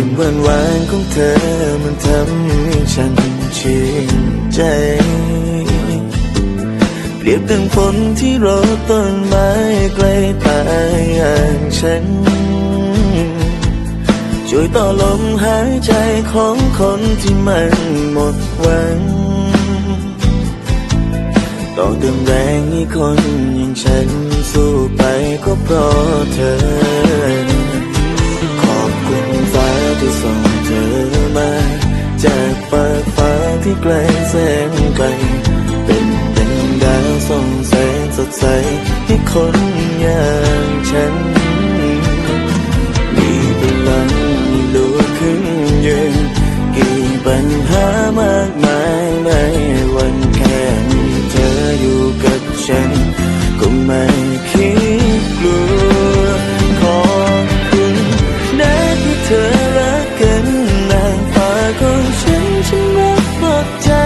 ยิ้มหวานหวานของเธอมันทำให้ฉันชื่นใจเปรียบดังฝนที่รดต้นไม้ใกล้ตายอย่างฉัน ช่วยต่อลมหายใจของคนที่มันหมดหวัง ต่อเติมแรงให้คนอย่างฉัน ที่ไกลแสนไกล เป็นดังดาวส่องแสงสดใสให้คนอย่างฉัน มีพลังลุกขึ้นยืนกี่ปัญหามากมายไม่วันแค่มีเธออยู่กับฉัน ก็ไม่ ใจ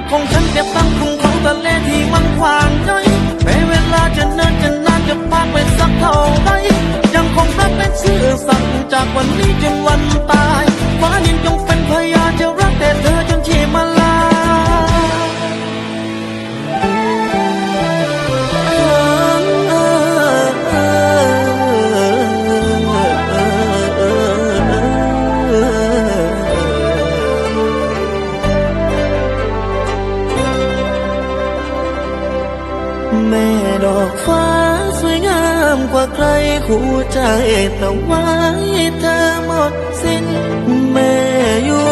รักของฉันเก็บตั้งครุงของทะเลที่มันขวางใจแม้เวลาจะเนิ่นจะนานจะผ่านไปสักเท่าไรยังคงรักและซื่อสั่งจากวันนี้จนวันตาย อกฟ้าสวยงามกว่าใครคู่ใจแต่ไว้เธอหมดสิ้นแม่อยู่